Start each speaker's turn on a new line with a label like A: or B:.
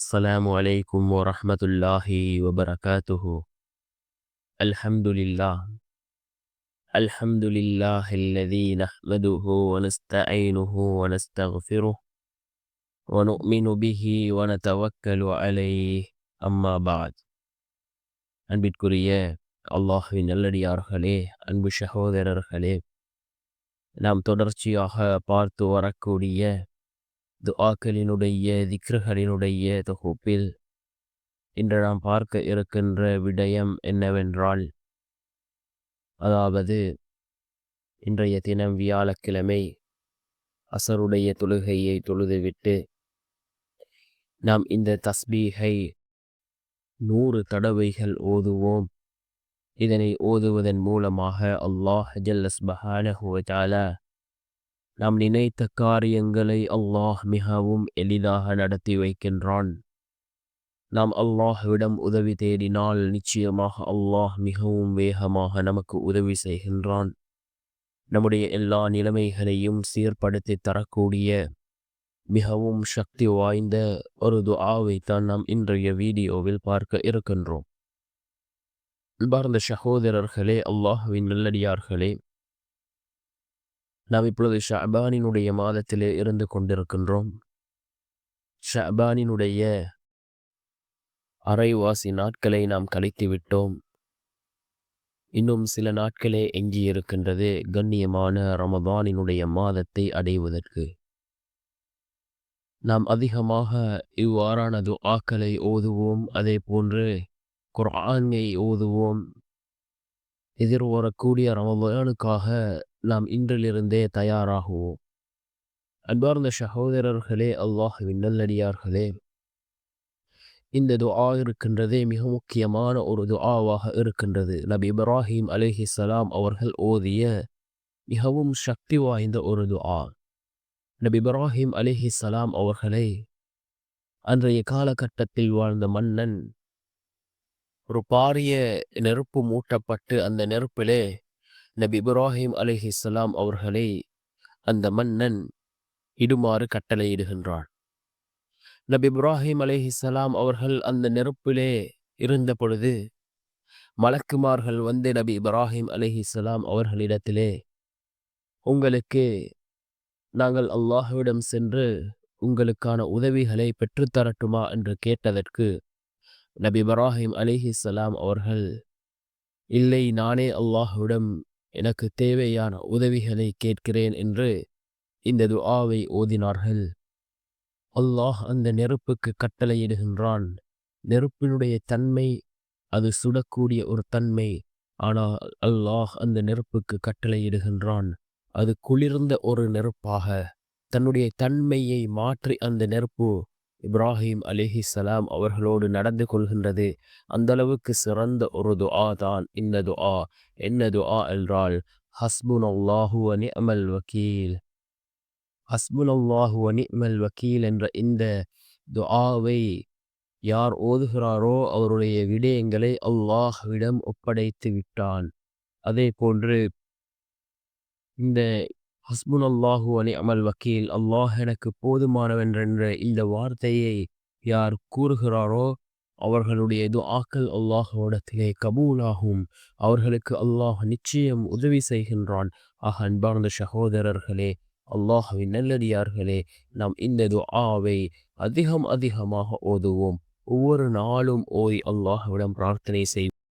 A: السلام عليكم ورحمة الله وبركاته الحمد لله الحمد لله الذي نحمده ونستعينه ونستغفره ونؤمن به ونتوكل عليه أما بعد அன்பிற்குரிய அல்லாஹுவின் நல்லடியார்களே அன்பு சகோதரர்களே நாம் தொடர்ச்சியாக பார்த்து வரக்கூடிய துஆக்களினுடைய திக்ருகளினுடைய தொகுப்பில் இன்று நாம் பார்க்க இருக்கின்ற விடயம் என்னவென்றால் அதாவது இன்றைய தினம் வியாழக்கிழமை அசருடைய தொழுகையை தொழுதுவிட்டு நாம் இந்த தஸ்பீகை நூறு தடவைகள் ஓதுவோம். இதனை ஓதுவதன் மூலமாக அல்லாஹ் ஜல்லஸ் ஜல்லஸ்பஹானஹுவ நாம் நினைத்த காரியங்களை அல்லாஹ் மிகவும் எளிதாக நடத்தி வைக்கின்றான். நாம் அல்லாஹ்விடம் உதவி தேடினால் நிச்சயமாக அல்லாஹ் மிகவும் வேகமாக நமக்கு உதவி செய்கின்றான். நம்முடைய எல்லா நிலைமைகளையும் சீர்படுத்தி தரக்கூடிய மிகவும் சக்தி வாய்ந்த ஒரு துஆவைத்தான் நாம் இன்றைய வீடியோவில் பார்க்க இருக்கின்றோம். பார்ந்த சகோதரர்களே அல்லாஹுவின் நல்லடியார்களே நாம் இப்பொழுது ஷபானினுடைய மாதத்திலே இருந்து கொண்டிருக்கின்றோம். ஷபானினுடைய அரைவாசி நாட்களை நாம் கழித்து விட்டோம் இன்னும் சில நாட்களே எஞ்சி இருக்கின்றது கண்ணியமான ரமதானினுடைய மாதத்தை அடைவதற்கு. நாம் அதிகமாக இவ்வாறானது ஆக்களை ஓதுவோம் அதே போன்று குரானை ஓதுவோம். எதிர்வரக்கூடிய ரமபானுக்காக நாம் இன்றிலிருந்தே தயாராகுவோம். அன்பார்ந்த சகோதரர்களே அல்லாஹுவின் நல்லடியார்களே இந்த துஆ இருக்கின்றதே மிக முக்கியமான ஒரு துஆவாக இருக்கின்றது. நபி இப்ராஹிம் அலிஹி சலாம் அவர்கள் ஓதிய மிகவும் சக்தி வாய்ந்த ஒரு துஆ. நபி இப்ராஹிம் அலிஹி சலாம் அவர்களை அன்றைய காலகட்டத்தில் வாழ்ந்த மன்னன் ஒரு பாரிய நெருப்பு மூட்டப்பட்டு அந்த நெருப்பிலே நபி இப்ராஹிம் அலிஹிஸ்லாம் அவர்களை அந்த மன்னன் இடுமாறு கட்டளையிடுகின்றான். நபி இப்ராஹிம் அலிஹிஸ்லாம் அவர்கள் அந்த நெருப்பிலே இருந்த பொழுது மலக்குமார்கள் வந்து நபி இப்ராஹிம் அலிஹிஸ்லாம் அவர்களிடத்திலே உங்களுக்கு நாங்கள் அல்லாஹுவிடம் சென்று உங்களுக்கான உதவிகளை பெற்றுத்தரட்டுமா? என்று கேட்டதற்கு நபி இப்ராஹிம் அலிஹிஸ்லாம் அவர்கள் இல்லை நானே அல்லாஹுவிடம் எனக்கு தேவையான உதவிகளை கேட்கிறேன் என்று இந்த துஆவை ஓதினார்கள். அல்லாஹ் அந்த நெருப்புக்கு கட்டளையிடுகின்றான். நெருப்பினுடைய தன்மை அது சுடக்கூடிய ஒரு தன்மை. ஆனால் அல்லாஹ் அந்த நெருப்புக்கு கட்டளையிடுகின்றான். அது குளிர்ந்த ஒரு நெருப்பாக தன்னுடைய தன்மையை மாற்றி அந்த நெருப்பு இப்ராஹிம் அலிஹி சலாம் அவர்களோடு நடந்து கொள்கின்றது. அந்த அளவுக்கு சிறந்த ஒரு துஆ தான் இந்த துஆ. என்ன துஆ என்றால் ஹஸ்புன் அல்லாஹு அனி அமல் வக்கீல். ஹஸ்புன் அல்லாஹு அனி அமல் வக்கீல் என்ற இந்த துஆவை யார் ஓதுகிறாரோ அவருடைய விடயங்களை அல்லாஹ்விடம் ஒப்படைத்து விட்டான். அதே போன்று இந்த ஹஸ்புன் அல்லாஹு அலி அமல் வக்கீல். அல்லாஹ் எனக்கு போதுமானவென்ற இந்த வார்த்தையை யார் கூறுகிறாரோ அவர்களுடைய துஆக்கள் அல்லாஹோடத்திலே கபூலாகும். அவர்களுக்கு அல்லாஹ் நிச்சயம் உதவி செய்கின்றான். ஆக அன்பார்ந்த சகோதரர்களே அல்லாஹுவின் நல்லடியார்களே நாம் இந்த துஆவை அதிகம் அதிகமாக ஓதுவோம். ஒவ்வொரு நாளும் ஓதி அல்லாஹ்விடம் பிரார்த்தனை செய்